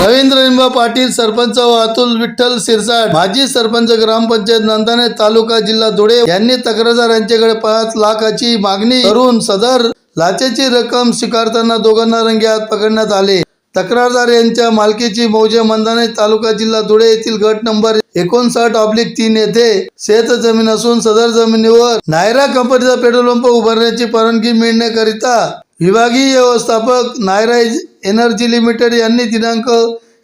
रवींद्रनिंबा पाटील सरपंच व अतुल विठ्ठल सिरसाट माजी सरपंच ग्रामपंचायत नंदाने तालुका जिल्हा धुळे यांनी तक्रारदार यांच्याकडे पाच लाखाची मागणी करून सदर लाचेची रक्कम स्वीकारताना दोघांना रंगे हात पकडण्यात आले. तक्रारदार यांच्या मालकीची मौजे मंदाने तालुका जिल्हा धुळे येथील गट नंबर एकोणसाठ ऑब्लिक तीन येथे शेत जमीन असून सदर जमिनीवर नायरा कंपनीचा पेट्रोल पंप उभारण्याची परवानगी मिळण्याकरिता विभागीय व्यवस्थापक नायराईज एनर्जी लिमिटेड यांनी दिनांक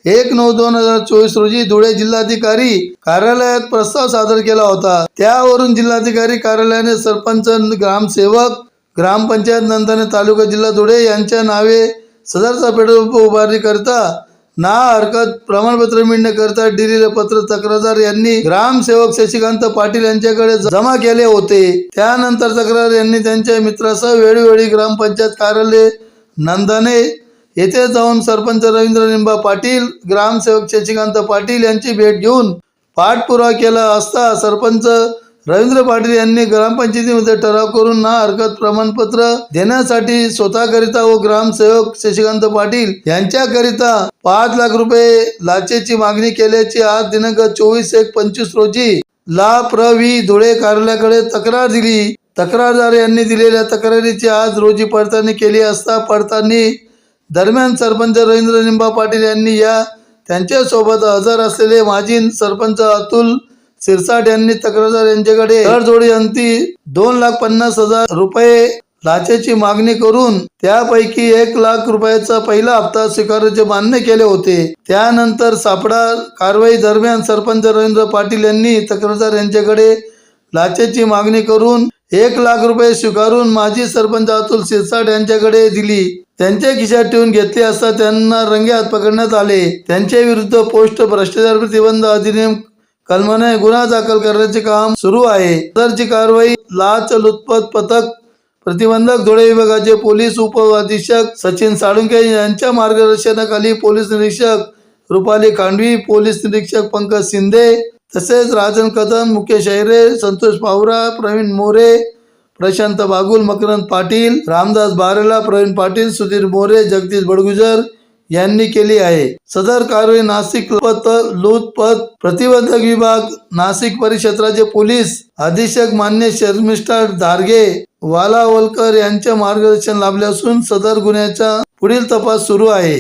एक नऊ दोन हजार चोवीस रोजी धुळे जिल्हाधिकारी कार्यालयात प्रस्ताव सादर केला होता. त्यावरून जिल्हाधिकारी कार्यालयाने सरपंच ग्रामसेवक ग्रामपंचायत नंदाने तालुका जिल्हा धुळे यांच्या नावे सदरचा पेट्रोल पंप उभारणी करता ना हरकत प्रमाणपत्र मिळण्याकरता दिलेले पत्र तक्रारदार यांनी ग्रामसेवक शशिकांत पाटील यांच्याकडे जमा केले होते. त्यानंतर तक्रार यांनी त्यांच्या मित्रासह वेळोवेळी ग्रामपंचायत कार्यालय नंदाने येथे जाऊन सरपंच रवींद्र निंबा पाटील ग्रामसेवक शशिकांत पाटील यांची भेट घेऊन पाठपुरावा केला असता सरपंच रवींद्र पाटील यांनी ग्रामपंचायतीमध्ये ठराव करून ना हरकत प्रमाणपत्र देण्यासाठी स्वतःकरिता व ग्रामसेवक शशिकांत पाटील यांच्याकरिता पाच लाख रुपये लाचेची मागणी केल्याची आज दिनांक चोवीस एक पंचवीस रोजी ला प्रवी धुळे कार्यालयाकडे तक्रार दिली. तक्रारदार यांनी दिलेल्या तक्रारीची आज रोजी पडताळणी केली असता पडताळणी दरम्यान सरपंच रवींद्र निंबा पाटील यांनी या त्यांच्यासोबत हजर असलेले माजी सरपंच अतुल सिरसाट यांनी तक्रारदार यांच्याकडे जोडी अंती दोन लाख पन्नास हजार रुपये लाचेची मागणी करून त्यापैकी एक लाख रुपयाचा पहिला हप्ता स्वीकारण्याचे मान्य केले होते. त्यानंतर सापडा कारवाई दरम्यान सरपंच रवींद्र पाटील यांनी तक्रारदार यांच्याकडे लाचेची मागणी करून एक लाख रुपये स्वीकारून माजी सरपंच अतुल सिरसाट यांच्याकडे दिली. त्यांच्या खिशात ठेवून घेतले असता त्यांना रंगे हात पकडण्यात आले. त्यांच्या विरुद्ध पोस्ट भ्रष्टाचार प्रतिबंध अधिनियम कलमाने गुन्हा दाखल करण्याचे काम सुरू आहे सदरची कारवाई लाच लुचपत पथक प्रतिबंधक धुळे विभागाचे पोलीस उप अधीक्षक सचिन साळुंके यांच्या मार्गदर्शनाखाली पोलीस निरीक्षक रुपाली खांडवी पोलीस निरीक्षक पंकज शिंदे तसेच राजन कदम मुकेश अहिरे संतोष पावरा प्रवीण मोरे प्रशांत बागुल मकरंद पाटील रामदास बारेला प्रवीण पाटील सुधीर मोरे जगदीश बडगुजर यांनी केली आहे. सदर कारवाई नाशिक पत लूटपत प्रतिबंधक विभाग नाशिक परिक्षेत्राचे पोलीस अधीक्षक मान्य शर्मिष्ठा धारगे वालावलकर यांचे मार्गदर्शन लाभले असून सदर गुन्ह्याचा पुढील तपास सुरू आहे.